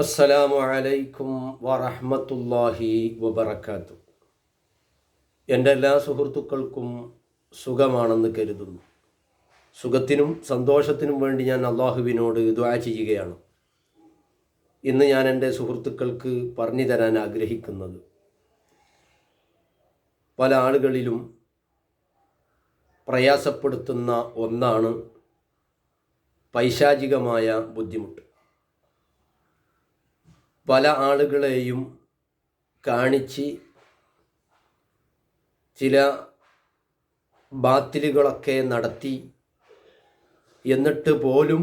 അസ്സലാമു അലൈക്കും വറഹ്മത്തുള്ളാഹി വബർക്കാത്തു എന്റെ എല്ലാ സുഹൃത്തുക്കൾക്കും സുഖമാണെന്ന് കരുതുന്നു. സുഖത്തിനും സന്തോഷത്തിനും വേണ്ടി ഞാൻ അള്ളാഹുവിനോട് ദ്വാ ചെയ്യുകയാണ്. ഇന്ന് ഞാൻ എന്റെ സുഹൃത്തുക്കൾക്ക് പറഞ്ഞു തരാൻ ആഗ്രഹിക്കുന്നത് പല ആളുകളിലും പ്രയാസപ്പെടുത്തുന്ന ഒന്നാണ് പൈശാചികമായ ബുദ്ധിമുട്ട്. പല ആളുകളെയും കാണിച്ച് ചില ബാത്തിലുകളൊക്കെ നടത്തി എന്നിട്ട് പോലും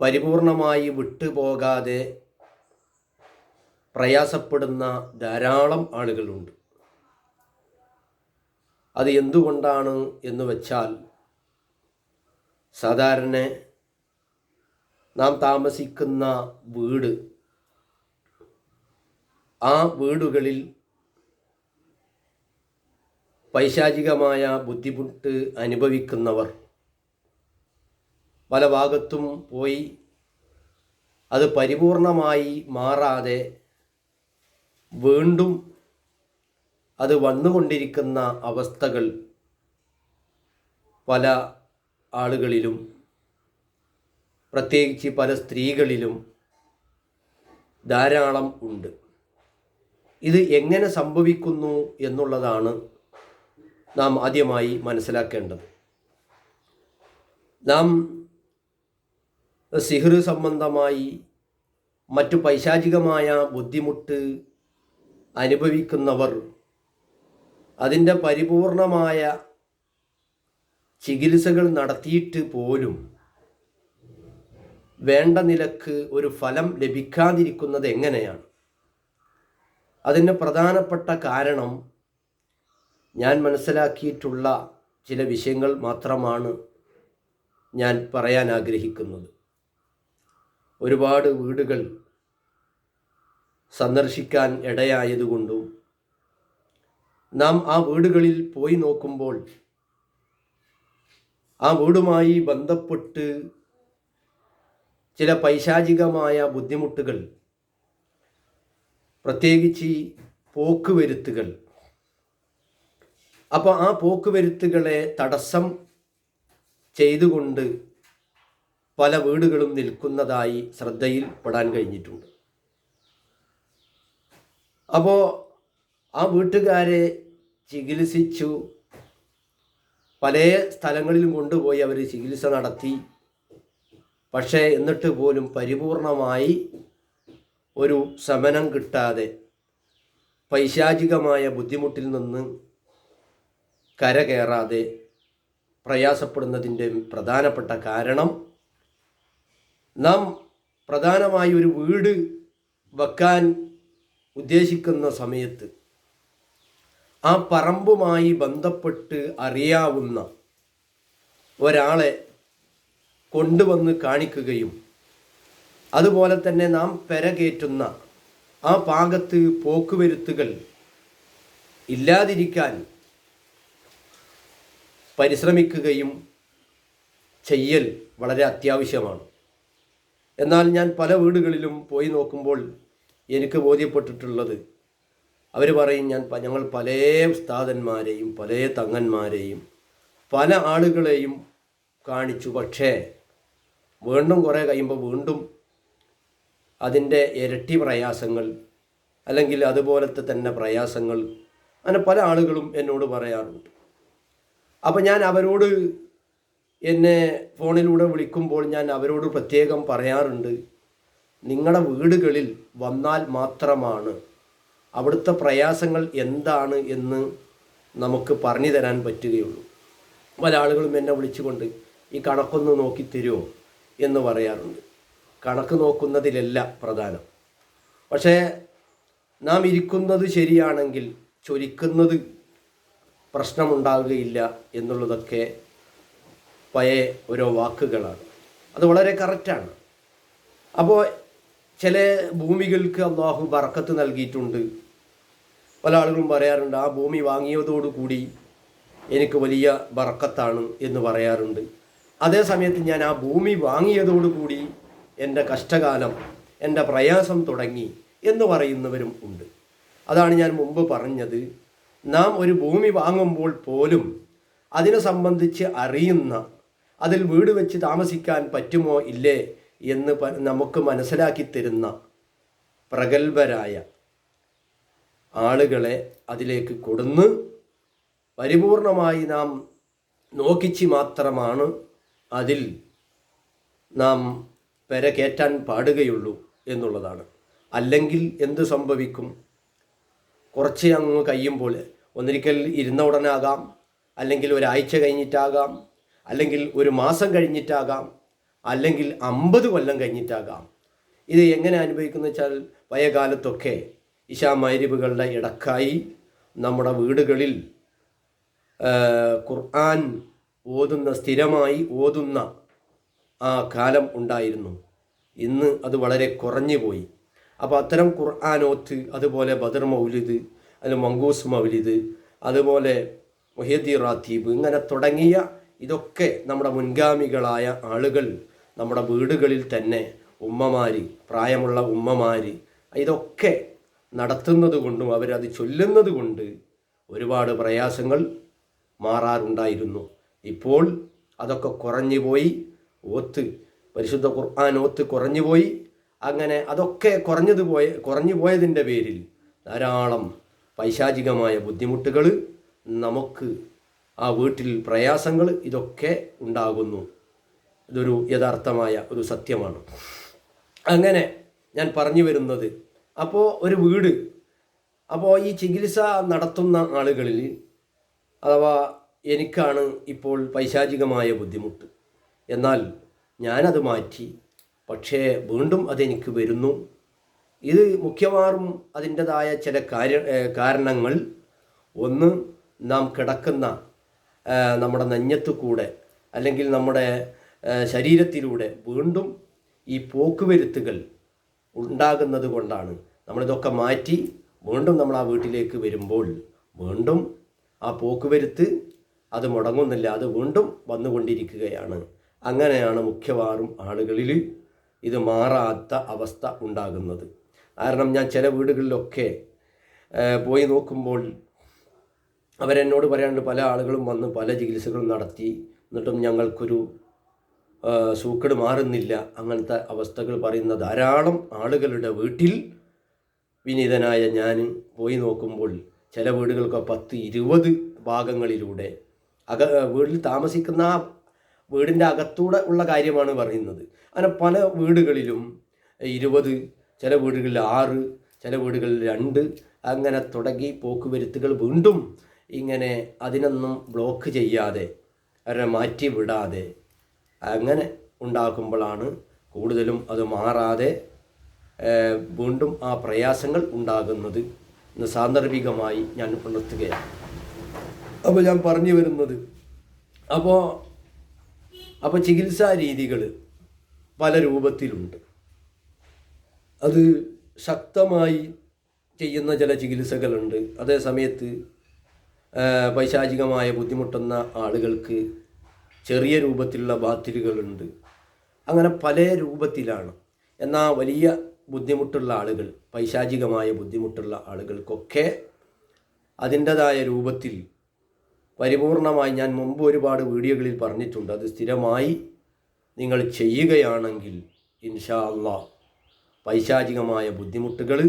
പരിപൂർണമായി വിട്ടുപോകാതെ പ്രയാസപ്പെടുന്ന ധാരാളം ആളുകളുണ്ട്. അത് എന്തുകൊണ്ടാണ് എന്ന് വെച്ചാൽ സാധാരണ നാം താമസിക്കുന്ന വീട്. ആ വീടുകളിൽ പൈശാചികമായ ബുദ്ധിമുട്ട് അനുഭവിക്കുന്നവർ പല ഭാഗത്തും പോയി അത് പരിപൂർണമായി മാറാതെ വീണ്ടും അത് വന്നുകൊണ്ടിരിക്കുന്ന അവസ്ഥകൾ പല ആളുകളിലും പ്രത്യേകിച്ച് പല സ്ത്രീകളിലും ധാരാളം ഉണ്ട്. ഇത് എങ്ങനെ സംഭവിക്കുന്നു എന്നുള്ളതാണ് നാം ആദ്യമായി മനസ്സിലാക്കേണ്ടത്. നാം സിഹർ സംബന്ധമായി മറ്റു പൈശാചികമായ ബുദ്ധിമുട്ട് അനുഭവിക്കുന്നവർ അതിന്റെ പരിപൂർണമായ ചികിത്സകൾ നടത്തിയിട്ട് പോലും വേണ്ട നിലയ്ക്ക് ഒരു ഫലം ലഭിക്കാതിരിക്കുന്നത് എങ്ങനെയാണ്? അതിന് പ്രധാനപ്പെട്ട കാരണം ഞാൻ മനസ്സിലാക്കിയിട്ടുള്ള ചില വിഷയങ്ങൾ മാത്രമാണ് ഞാൻ പറയാൻ ആഗ്രഹിക്കുന്നത്. ഒരുപാട് വീടുകൾ സന്ദർശിക്കാൻ ഇടയായതുകൊണ്ടും നാം ആ വീടുകളിൽ പോയി നോക്കുമ്പോൾ ആ വീടുമായി ബന്ധപ്പെട്ട് ചില പൈശാചികമായ ബുദ്ധിമുട്ടുകൾ പ്രത്യേകിച്ച് പോക്കുവരുത്തുകൾ അപ്പോൾ ആ പോക്കുവരുത്തുകളെ തടസ്സം ചെയ്തുകൊണ്ട് പല വീടുകളും നിൽക്കുന്നതായി ശ്രദ്ധയിൽ പെടാൻ കഴിഞ്ഞിട്ടുണ്ട്. അപ്പോൾ ആ വീട്ടുകാരെ ചികിത്സിച്ചു. പല സ്ഥലങ്ങളിലും കൊണ്ടുപോയി അവർ ചികിത്സ നടത്തി. പക്ഷേ എന്നിട്ട് പോലും പരിപൂർണമായി ഒരു ശമനം കിട്ടാതെ പൈശാചികമായ ബുദ്ധിമുട്ടിൽ നിന്ന് കരകയറാതെ പ്രയാസപ്പെടുന്നതിന്റെ പ്രധാനപ്പെട്ട കാരണം നാം പ്രധാനമായി ഒരു വീട് വെക്കാൻ ഉദ്ദേശിക്കുന്ന സമയത്ത് ആ പറമ്പുമായി ബന്ധപ്പെട്ട് അറിയാവുന്ന ഒരാളെ കൊണ്ടുവന്ന് കാണിക്കുകയും അതുപോലെ തന്നെ നാം പെരകേറ്റുന്ന ആ പാകത്ത് പോക്കുവരുത്തുകൾ ഇല്ലാതിരിക്കാൻ പരിശ്രമിക്കുകയും ചെയ്യൽ വളരെ അത്യാവശ്യമാണ്. എന്നാൽ ഞാൻ പല വീടുകളിലും പോയി നോക്കുമ്പോൾ എനിക്ക് ബോധ്യപ്പെട്ടിട്ടുള്ളത് അവർ പറയും ഞാൻ ഞങ്ങൾ പല ഉസ്താദന്മാരെയും പല തങ്ങന്മാരെയും പല ആളുകളെയും കാണിച്ചു. പക്ഷേ വീണ്ടും കുറേ കഴിയുമ്പോൾ വീണ്ടും അതിന്റെ ഇരട്ടി പ്രയാസങ്ങൾ അല്ലെങ്കിൽ അതുപോലത്തെ തന്നെ പ്രയാസങ്ങൾ അങ്ങനെ പല ആളുകളും എന്നോട് പറയാറുണ്ട്. അപ്പോൾ ഞാൻ അവരോട് എന്നെ ഫോണിലൂടെ വിളിക്കുമ്പോൾ ഞാൻ അവരോട് പ്രത്യേകം പറയാറുണ്ട് നിങ്ങളുടെ വീടുകളിൽ വന്നാൽ മാത്രമാണ് അവിടുത്തെ പ്രയാസങ്ങൾ എന്താണ് എന്ന് നമുക്ക് പറഞ്ഞു തരാൻ പറ്റുകയുള്ളൂ. പല ആളുകളും എന്നെ വിളിച്ചുകൊണ്ട് ഈ കണക്കൊന്ന് നോക്കി തരുമോ എന്ന് പറയാറുണ്ട്. കണക്ക് നോക്കുന്നതിലല്ല പ്രധാനം. പക്ഷേ നാം ഇരിക്കുന്നത് ശരിയാണെങ്കിൽ ചൊരിക്കുന്നത് പ്രശ്നമുണ്ടാകുകയില്ല എന്നുള്ളതൊക്കെ പഴയ ഓരോ വാക്കുകളാണ്. അത് വളരെ കറക്റ്റാണ്. അപ്പോൾ ചില ഭൂമികൾക്ക് അള്ളാഹു ബറക്കത്ത് നൽകിയിട്ടുണ്ട്. പല ആളുകളും പറയാറുണ്ട് ആ ഭൂമി വാങ്ങിയതോടുകൂടി എനിക്ക് വലിയ ബറക്കത്താണ് എന്ന് പറയാറുണ്ട്. അതേ സമയത്ത് ഞാൻ ആ ഭൂമി വാങ്ങിയതോടുകൂടി എന്റെ കഷ്ടകാലം എന്റെ പ്രയാസം തുടങ്ങി എന്ന് പറയുന്നവരും ഉണ്ട്. അതാണ് ഞാൻ മുമ്പ് പറഞ്ഞത്. നാം ഒരു ഭൂമി വാങ്ങുമ്പോൾ പോലും അതിനെ സംബന്ധിച്ച് അറിയുന്ന അതിൽ വീട് വെച്ച് താമസിക്കാൻ പറ്റുമോ ഇല്ലേ എന്ന് നമുക്ക് മനസ്സിലാക്കി തരുന്ന പ്രഗത്ഭരായ ആളുകളെ അതിലേക്ക് കൊടുന്ന് പരിപൂർണമായി നാം നോക്കിച്ച് മാത്രമാണ് അതിൽ നാം പെര കയറ്റാൻ പാടുകയുള്ളൂ എന്നുള്ളതാണ്. അല്ലെങ്കിൽ എന്ത് സംഭവിക്കും? കുറച്ച് അങ്ങ് കഴിയുമ്പോൾ ഒന്നിരിക്കൽ ഇരുന്ന ഉടനാകാം. അല്ലെങ്കിൽ ഒരാഴ്ച കഴിഞ്ഞിട്ടാകാം. അല്ലെങ്കിൽ ഒരു മാസം കഴിഞ്ഞിട്ടാകാം. അല്ലെങ്കിൽ അമ്പത് കൊല്ലം കഴിഞ്ഞിട്ടാകാം. ഇത് എങ്ങനെ അനുഭവിക്കുന്നു വെച്ചാൽ പഴയ കാലത്തൊക്കെ മൈരിബുകളുടെ ഇടക്കായി നമ്മുടെ വീടുകളിൽ ഖുർആൻ ഓതുന്ന സ്ഥിരമായി ഓതുന്ന ആ കാലം ഉണ്ടായിരുന്നു. ഇന്ന് അത് വളരെ കുറഞ്ഞു പോയി. അപ്പോൾ അത്തരം ഖുർആാനോത്ത് അതുപോലെ ബദർ മൗലിദ് അല്ല മങ്കൂസ് മൗലിദ് അതുപോലെ മൊഹീദി റാത്തീബ് ഇങ്ങനെ തുടങ്ങിയ ഇതൊക്കെ നമ്മുടെ മുൻഗാമികളായ ആളുകൾ നമ്മുടെ വീടുകളിൽ തന്നെ ഉമ്മമാർ പ്രായമുള്ള ഉമ്മമാർ ഇതൊക്കെ നടത്തുന്നത് കൊണ്ടും അവരത് ചൊല്ലുന്നത് കൊണ്ട് ഒരുപാട് പ്രയാസങ്ങൾ മാറാറുണ്ടായിരുന്നു. ഇപ്പോൾ അതൊക്കെ കുറഞ്ഞു പോയി. ഓത്ത് പരിശുദ്ധ ഖുർആൻ ഓത്ത് കുറഞ്ഞു പോയി. അങ്ങനെ അതൊക്കെ കുറഞ്ഞത് പോയ കുറഞ്ഞു പോയതിന്റെ പേരിൽ ധാരാളം പൈശാചികമായ ബുദ്ധിമുട്ടുകൾ നമുക്ക് ആ വീട്ടിൽ പ്രയാസങ്ങൾ ഇതൊക്കെ ഉണ്ടാകുന്നു. ഇതൊരു യഥാർത്ഥമായ ഒരു സത്യമാണ്. അങ്ങനെ ഞാൻ പറഞ്ഞു വരുന്നത്. അപ്പോൾ ഒരു വീട് അപ്പോൾ ഈ ചികിത്സ നടത്തുന്ന ആളുകളിൽ അഥവാ എനിക്കാണ് ഇപ്പോൾ പൈശാചികമായ ബുദ്ധിമുട്ട്. എന്നാൽ ഞാനത് മാറ്റി. പക്ഷേ വീണ്ടും അതെനിക്ക് വരുന്നു. ഇത് മുഖ്യമാറും അതിന്റെതായ ചില കാര്യ കാരണങ്ങൾ. ഒന്ന് നാം കിടക്കുന്ന നമ്മുടെ നെഞ്ഞത്തു കൂടെ അല്ലെങ്കിൽ നമ്മുടെ ശരീരത്തിലൂടെ വീണ്ടും ഈ പോക്കുവരുത്തുകൾ ഉണ്ടാകുന്നത് കൊണ്ടാണ് നമ്മളിതൊക്കെ മാറ്റി വീണ്ടും നമ്മൾ ആ വീട്ടിലേക്ക് വരുമ്പോൾ വീണ്ടും ആ പോക്കുവരുത്ത് അത് മുടങ്ങുന്നില്ല അത് വീണ്ടും വന്നുകൊണ്ടിരിക്കുകയാണ്. അങ്ങനെയാണ് മിക്കവാറും ആളുകളിൽ ഇത് മാറാത്ത അവസ്ഥ ഉണ്ടാകുന്നത്. കാരണം ഞാൻ ചില വീടുകളിലൊക്കെ പോയി നോക്കുമ്പോൾ അവരെന്നോട് പറയാണ്ട് പല ആളുകളും വന്ന് പല ചികിത്സകളും നടത്തി എന്നിട്ടും ഞങ്ങൾക്കൊരു സൂക്കേട് മാറുന്നില്ല. അങ്ങനത്തെ അവസ്ഥകൾ പറയുന്ന ധാരാളം ആളുകളുടെ വീട്ടിൽ വിനീതനായ ഞാൻ പോയി നോക്കുമ്പോൾ ചില വീടുകൾക്ക് പത്ത് ഇരുപത് ഭാഗങ്ങളിലൂടെ അക വീട്ടിൽ താമസിക്കുന്ന വീടിന്റെ അകത്തൂടെ ഉള്ള കാര്യമാണ് പറയുന്നത്. അങ്ങനെ പല വീടുകളിലും ഇരുപത് ചില വീടുകളിൽ ആറ് ചില വീടുകളിൽ രണ്ട് അങ്ങനെ തുടങ്ങി പോക്കുവരുത്തുകൾ വീണ്ടും ഇങ്ങനെ അതിനൊന്നും ബ്ലോക്ക് ചെയ്യാതെ അവരെ മാറ്റി വിടാതെ അങ്ങനെ ഉണ്ടാക്കുമ്പോഴാണ് കൂടുതലും അത് മാറാതെ വീണ്ടും ആ പ്രയാസങ്ങൾ ഉണ്ടാകുന്നത് എന്ന് സാന്ദർഭികമായി ഞാൻ ഉണർത്തുകയാണ്. അപ്പോൾ ഞാൻ പറഞ്ഞു വരുന്നത്. അപ്പോൾ അപ്പോൾ ചികിത്സാ രീതികൾ പല രൂപത്തിലുണ്ട്. അത് ശക്തമായി ചെയ്യുന്ന ചില ചികിത്സകളുണ്ട്. അതേ സമയത്ത് പൈശാചികമായ ബുദ്ധിമുട്ടുന്ന ആളുകൾക്ക് ചെറിയ രൂപത്തിലുള്ള ബാത്തിലുകളുണ്ട് അങ്ങനെ പല രൂപത്തിലാണ്. എന്നാൽ വലിയ ബുദ്ധിമുട്ടുള്ള ആളുകൾ പൈശാചികമായ ബുദ്ധിമുട്ടുള്ള ആളുകൾക്കൊക്കെ അതിന്റെതായ രൂപത്തിൽ പരിപൂർണമായി ഞാൻ മുമ്പ് ഒരുപാട് വീഡിയോകളിൽ പറഞ്ഞിട്ടുണ്ട്. അത് സ്ഥിരമായി നിങ്ങൾ ചെയ്യുകയാണെങ്കിൽ ഇൻഷാ അള്ളാ പൈശാചികമായ ബുദ്ധിമുട്ടുകൾ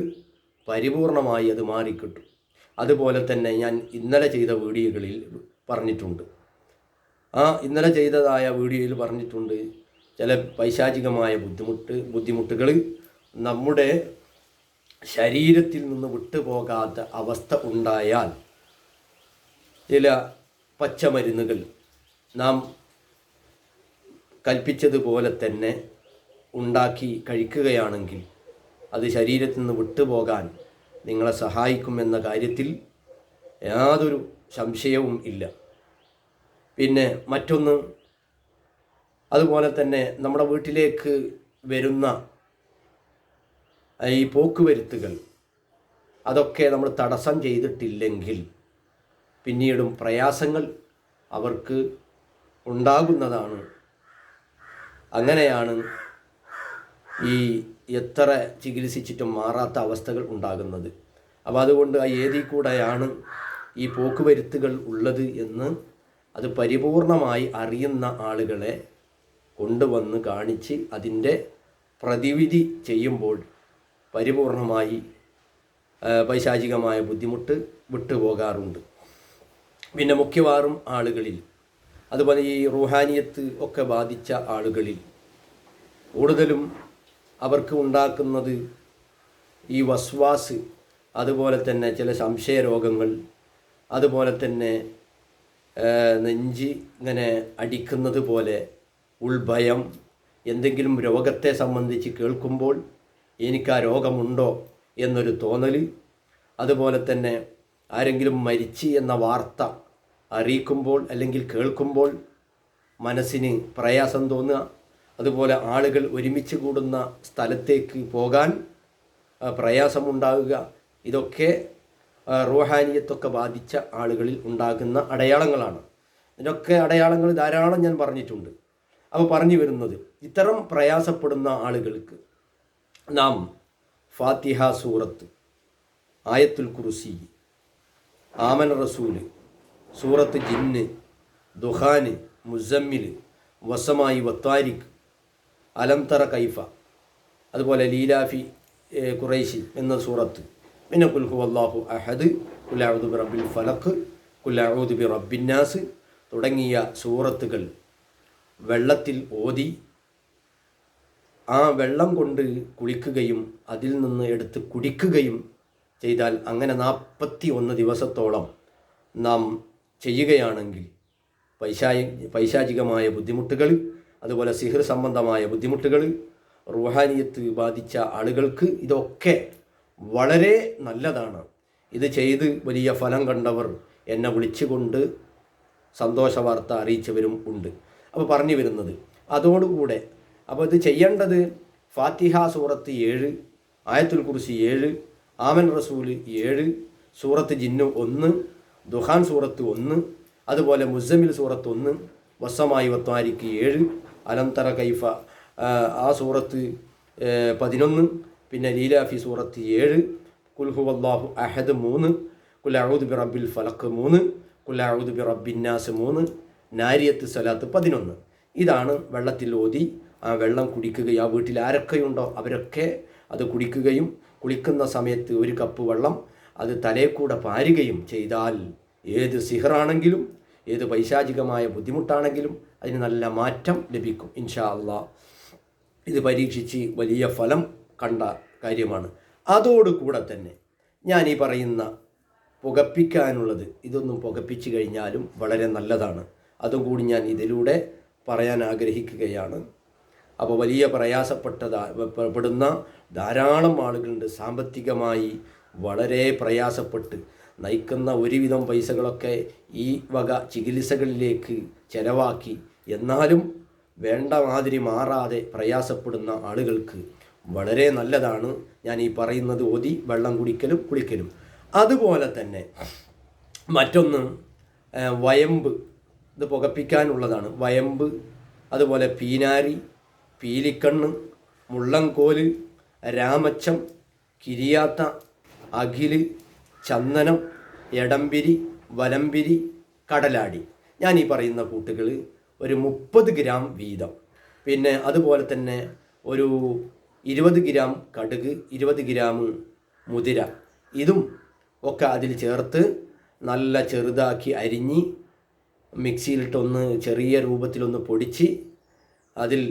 പരിപൂർണമായി അത് മാറിക്കിട്ടും. അതുപോലെ തന്നെ ഞാൻ ഇന്നലെ ചെയ്ത വീഡിയോകളിൽ പറഞ്ഞിട്ടുണ്ട്. ആ ഇന്നലെ ചെയ്തതായ വീഡിയോയിൽ പറഞ്ഞിട്ടുണ്ട് ചില പൈശാചികമായ ബുദ്ധിമുട്ട് ബുദ്ധിമുട്ടുകൾ നമ്മുടെ ശരീരത്തിൽ നിന്ന് വിട്ടുപോകാത്ത അവസ്ഥ ഉണ്ടായാൽ ചില പച്ചമരുന്നുകൾ. നാം കൽപ്പിച്ചതുപോലെ തന്നെ ഉണ്ടാക്കി കഴിക്കുകയാണെങ്കിൽ അത് ശരീരത്തിൽ നിന്ന് വിട്ടുപോകാൻ നിങ്ങളെ സഹായിക്കുമെന്ന കാര്യത്തിൽ യാതൊരു സംശയവും ഇല്ല. പിന്നെ മറ്റൊന്ന് അതുപോലെ തന്നെ നമ്മുടെ വീട്ടിലേക്ക് വരുന്ന ഈ പോക്കുവരുത്തുകൾ അതൊക്കെ നമ്മൾ തടസ്സം ചെയ്തിട്ടില്ലെങ്കിൽ പിന്നീടും പ്രയാസങ്ങൾ അവർക്ക് ഉണ്ടാകുന്നതാണ്. അങ്ങനെയാണ് ഈ എത്ര ചികിത്സിച്ചിട്ടും മാറാത്ത അവസ്ഥകൾ ഉണ്ടാകുന്നത്. അപ്പോൾ അതുകൊണ്ട് ആ ഏതി കൂടെയാണ് ഈ പോക്കുവരുത്തുകൾ ഉള്ളത് എന്ന് അത് പരിപൂർണമായി അറിയുന്ന ആളുകളെ കൊണ്ടുവന്ന് കാണിച്ച് അതിന്റെ പ്രതിവിധി ചെയ്യുമ്പോൾ പരിപൂർണമായി പൈശാചികമായ ബുദ്ധിമുട്ട് വിട്ടുപോകാറുണ്ട്. പിന്നെ മുഖ്യവാറും ആളുകളിൽ. അതുപോലെ ഈ റുഹാനിയത്ത് ഒക്കെ ബാധിച്ച ആളുകളിൽ. കൂടുതലും അവർക്ക് ഉണ്ടാക്കുന്നത് ഈ വസ്വാസ് അതുപോലെ തന്നെ ചില സംശയ രോഗങ്ങൾ അതുപോലെ തന്നെ നെഞ്ചി ഇങ്ങനെ അടിക്കുന്നത് പോലെ ഉൾഭയം എന്തെങ്കിലും രോഗത്തെ സംബന്ധിച്ച് കേൾക്കുമ്പോൾ എനിക്ക് ആ രോഗമുണ്ടോ എന്നൊരു തോന്നൽ അതുപോലെ തന്നെ ആരെങ്കിലും മരിച്ച് എന്ന വാർത്ത അറിയിക്കുമ്പോൾ അല്ലെങ്കിൽ കേൾക്കുമ്പോൾ മനസ്സിന് പ്രയാസം തോന്നുക. അതുപോലെ ആളുകൾ ഒരുമിച്ച് കൂടുന്ന സ്ഥലത്തേക്ക് പോകാൻ പ്രയാസമുണ്ടാകുക ഇതൊക്കെ റൂഹാനിയത്തൊക്കെ ബാധിച്ച ആളുകളിൽ ഉണ്ടാകുന്ന അടയാളങ്ങളാണ്. ഇതിനൊക്കെ അടയാളങ്ങൾ ധാരാളം ഞാൻ പറഞ്ഞിട്ടുണ്ട്. അപ്പോൾ പറഞ്ഞു വരുന്നത് ഇത്തരം പ്രയാസപ്പെടുന്ന ആളുകൾക്ക് നാം ഫാത്തിഹ സൂറത്ത് ആയത്തുൽ കുറുസി ആമൻ റസൂൽ സൂറത്ത് ജിന്ന് ദുഹാന് മുസമ്മിൽ വസമായി വത്താരിഖ് അലംതറ കൈഫ അതുപോലെ ലീലാഫി ഖുറൈശി എന്ന സൂറത്ത്. പിന്നെ കുൽഹു അള്ളാഹു അഹദ് കുലാവുദ് ബി റബ്ബിൽ ഫലഖ് കുലാവുദ് ബി റബ്ബിന്നാസ് തുടങ്ങിയ സൂറത്തുകൾ വെള്ളത്തിൽ ഓതി ആ വെള്ളം കൊണ്ട് കുളിക്കുകയും അതിൽ നിന്ന് എടുത്ത് കുടിക്കുകയും ചെയ്താൽ അങ്ങനെ നാൽപ്പത്തി ഒന്ന് ദിവസത്തോളം നാം ചെയ്യുകയാണെങ്കിൽ പൈശായി പൈശാചികമായ ബുദ്ധിമുട്ടുകൾ അതുപോലെ സിഹർ സംബന്ധമായ ബുദ്ധിമുട്ടുകൾ റുഹാനിയത്ത് ബാധിച്ച ആളുകൾക്ക് ഇതൊക്കെ വളരെ നല്ലതാണ്. ഇത് ചെയ്ത് വലിയ ഫലം കണ്ടവർ എന്നെ വിളിച്ചുകൊണ്ട് സന്തോഷ വാർത്ത അറിയിച്ചവരും ഉണ്ട്. അപ്പോൾ പറഞ്ഞു വരുന്നത് അതോടുകൂടെ അപ്പോൾ ഇത് ചെയ്യേണ്ടത് ഫാത്തിഹ സൂറത്ത് ഏഴ് ആയത്തുൽ കുറിശി ഏഴ് ആമൻ റസൂൽ ഏഴ് സൂറത്ത് ജിന്നു ഒന്ന് ദുഹാൻ സൂറത്ത് ഒന്ന് അതുപോലെ മുസമിൽ സൂറത്ത് ഒന്ന് വസമായി വത്താരിക്ക് ഏഴ് അലംതറ കൈഫ ആ, സൂറത്ത് പതിനൊന്ന് പിന്നെ ലീലാഫി സൂറത്ത് ഏഴ് കുൽഹു അള്ളാഹു അഹദ് മൂന്ന് കുലാഹുദ് ബി റബ്ബിൽ ഫലക്ക് മൂന്ന് കുലാഹുദ് ബി റബ്ബിന്നാസ് മൂന്ന് നാരിയത്ത് സലാത്ത് പതിനൊന്ന്. ഇതാണ് വെള്ളത്തിൽ ഓതി ആ വെള്ളം കുടിക്കുക ആ വീട്ടിൽ ആരൊക്കെയുണ്ടോ അവരൊക്കെ അത് കുടിക്കുകയും കുളിക്കുന്ന സമയത്ത് ഒരു കപ്പ് വെള്ളം അത് തലേ കൂടെ പാരുകയും ചെയ്താൽ ഏത് സിഹറാണെങ്കിലും ഏത് പൈശാചികമായ ബുദ്ധിമുട്ടാണെങ്കിലും അതിന് നല്ല മാറ്റം ലഭിക്കും ഇൻഷാ അള്ളാ ഇത് പരീക്ഷിച്ച് വലിയ ഫലം കണ്ട കാര്യമാണ്. അതോടുകൂടെ തന്നെ ഞാൻ ഈ പറയുന്ന പുകപ്പിക്കാനുള്ളത് ഇതൊന്നും പുകപ്പിച്ചു കഴിഞ്ഞാലും വളരെ നല്ലതാണ്. അതുകൂടി ഞാൻ ഇതിലൂടെ പറയാൻ ആഗ്രഹിക്കുകയാണ്. അപ്പോൾ വലിയ പ്രയാസപ്പെട്ട പെടുന്ന ധാരാളം ആളുകളുണ്ട് സാമ്പത്തികമായി വളരെ പ്രയാസപ്പെട്ട്. നയിക്കുന്ന ഒരുവിധം പൈസകളൊക്കെ ഈ വക ചികിത്സകളിലേക്ക് ചെലവാക്കി. എന്നാലും വേണ്ട മാതിരി മാറാതെ പ്രയാസപ്പെടുന്ന ആളുകൾക്ക് വളരെ നല്ലതാണ് ഞാൻ ഈ പറയുന്നത് ഓതി വെള്ളം കുടിക്കലും കുളിക്കലും. അതുപോലെ തന്നെ മറ്റൊന്ന് വയമ്പ്. ഇത് പുകപ്പിക്കാനുള്ളതാണ്. വയമ്പ് അതുപോലെ പീനാരി പീലിക്കണ്ണ് മുള്ളംകോൽ രാമച്ചം കിരിയാത്ത അഖിൽ ചന്ദനം എടംപിരി വലംപിരി കടലാടി. ഞാൻ ഈ പറയുന്ന കൂട്ടുകൾ ഒരു മുപ്പത് ഗ്രാം വീതം. പിന്നെ അതുപോലെ തന്നെ ഒരു ഇരുപത് ഗ്രാം കടുക് ഇരുപത് ഗ്രാം മുതിര. ഇതും ഒക്കെ അതിൽ ചേർത്ത് നല്ല ചെറുതാക്കി അരിഞ്ഞ് മിക്സിയിലിട്ടൊന്ന് ചെറിയ രൂപത്തിലൊന്ന് പൊടിച്ച് അതിൽ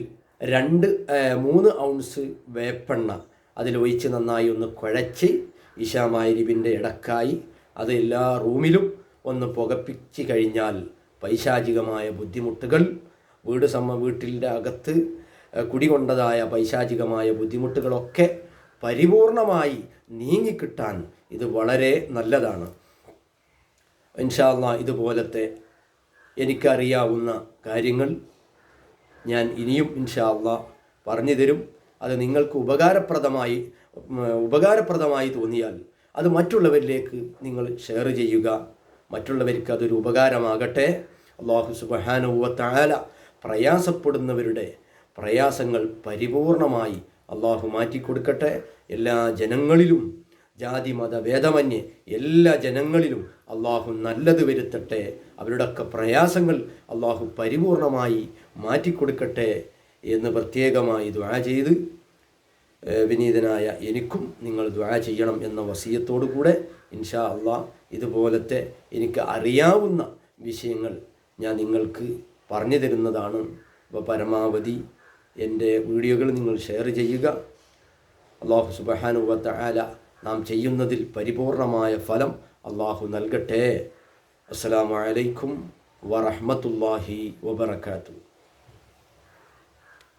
രണ്ട് മൂന്ന് ഔൺസ് വേപ്പെണ്ണ അതിൽ ഒഴിച്ച് നന്നായി ഒന്ന് കുഴച്ച് ഇഷാമായിരിവിന്റെ ഇടക്കായി അത് എല്ലാ റൂമിലും ഒന്ന് പുകപ്പിച്ച് കഴിഞ്ഞാൽ പൈശാചികമായ ബുദ്ധിമുട്ടുകൾ. വീട് സമ വീട്ടിന്റെ അകത്ത് കുടി കുടികൊണ്ടതായ പൈശാചികമായ ബുദ്ധിമുട്ടുകളൊക്കെ പരിപൂർണമായി നീങ്ങിക്കിട്ടാൻ ഇത് വളരെ നല്ലതാണ്. ഇൻഷാല്ല ഇതുപോലത്തെ എനിക്കറിയാവുന്ന കാര്യങ്ങൾ ഞാൻ ഇനിയും ഇൻഷാല്ല പറഞ്ഞു തരും. അത് നിങ്ങൾക്ക് ഉപകാരപ്രദമായി ഉപകാരപ്രദമായി തോന്നിയാൽ അത് മറ്റുള്ളവരിലേക്ക് നിങ്ങൾ ഷെയർ ചെയ്യുക. മറ്റുള്ളവർക്ക് അതൊരു ഉപകാരമാകട്ടെ. അള്ളാഹു സുബഹാനുവത്താല പ്രയാസപ്പെടുന്നവരുടെ പ്രയാസങ്ങൾ പരിപൂർണമായി അള്ളാഹു മാറ്റിക്കൊടുക്കട്ടെ. എല്ലാ ജനങ്ങളിലും ജാതി മത ഭേദമന്യേ എല്ലാ ജനങ്ങളിലും അള്ളാഹു നല്ലത് വരുത്തട്ടെ. അവരുടെയൊക്കെ പ്രയാസങ്ങൾ അള്ളാഹു പരിപൂർണമായി മാറ്റിക്കൊടുക്കട്ടെ എന്ന് പ്രത്യേകമായി ദ്വാ ചെയ്ത് വിനീതനായ എനിക്കും നിങ്ങൾ ദ്വാ ചെയ്യണം എന്ന വസീയത്തോടു കൂടെ ഇൻഷാ അള്ളാ ഇതുപോലത്തെ എനിക്ക് അറിയാവുന്ന വിഷയങ്ങൾ ഞാൻ നിങ്ങൾക്ക് പറഞ്ഞു തരുന്നതാണ്. അപ്പോൾ പരമാവധി എന്റെ വീഡിയോകൾ നിങ്ങൾ ഷെയർ ചെയ്യുക. അള്ളാഹു സുബഹാനുവത്ത ആല നാം ചെയ്യുന്നതിൽ പരിപൂർണമായ ഫലം അള്ളാഹു നൽകട്ടെ. അസ്സലാമു അലൈക്കും വറഹ്മത്തുള്ളാഹി വബറകാതുഹു.